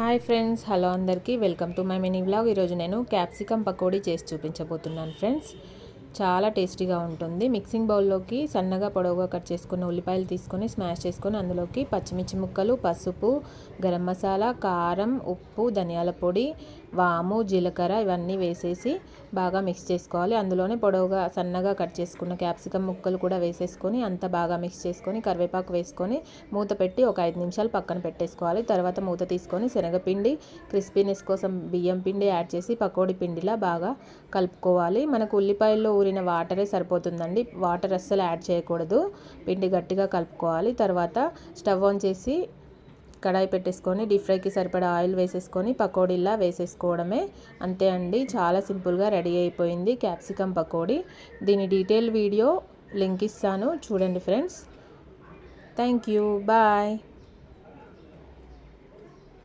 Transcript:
Hi friends hello అందరికీ. Welcome to my mini vlog. ఈరోజు నేను క్యాప్సికమ్ పకోడీ చేసి చూపించబోతున్నాను ఫ్రెండ్స్. చాలా టేస్టీగా ఉంటుంది. మిక్సింగ్ బౌల్లోకి సన్నగా పొడవుగా కట్ చేసుకున్న ఉల్లిపాయలు తీసుకొని స్మాష్ చేసుకొని అందులోకి పచ్చిమిర్చి ముక్కలు పసుపు గరం మసాలా కారం ఉప్పు ధనియాల పొడి వాము జీలకర్ర ఇవన్నీ వేసేసి బాగా మిక్స్ చేసుకోవాలి. అందులోనే పొడవుగా సన్నగా కట్ చేసుకున్న క్యాప్సికమ్ ముక్కలు కూడా వేసేసుకొని అంత బాగా మిక్స్ చేసుకొని కరివేపాకు వేసుకొని మూత పెట్టి ఒక ఐదు నిమిషాలు పక్కన పెట్టేసుకోవాలి. తర్వాత మూత తీసుకొని శనగపిండి క్రిస్పీనెస్ కోసం బియ్యం పిండి యాడ్ చేసి పకోడీ పిండిలా బాగా కలుపుకోవాలి. మనకు ఉల్లిపాయల్లో ఊరిన వాటరే సరిపోతుందండి. వాటర్ అస్సలు యాడ్ చేయకూడదు. పిండి గట్టిగా కలుపుకోవాలి. తర్వాత స్టవ్ ఆన్ చేసి కడాయి పెట్టేసుకొని డీప్ ఫ్రైకి సరిపడా ఆయిల్ వేసేసుకొని పకోడీలా వేసేసుకోవడమే. అంతే అండి. చాలా సింపుల్గా రెడీ అయిపోయింది క్యాప్సికమ్ పకోడీ. దీని డీటెయిల్ వీడియో లింక్ ఇస్తాను. చూడండి ఫ్రెండ్స్. Thank you. బాయ్.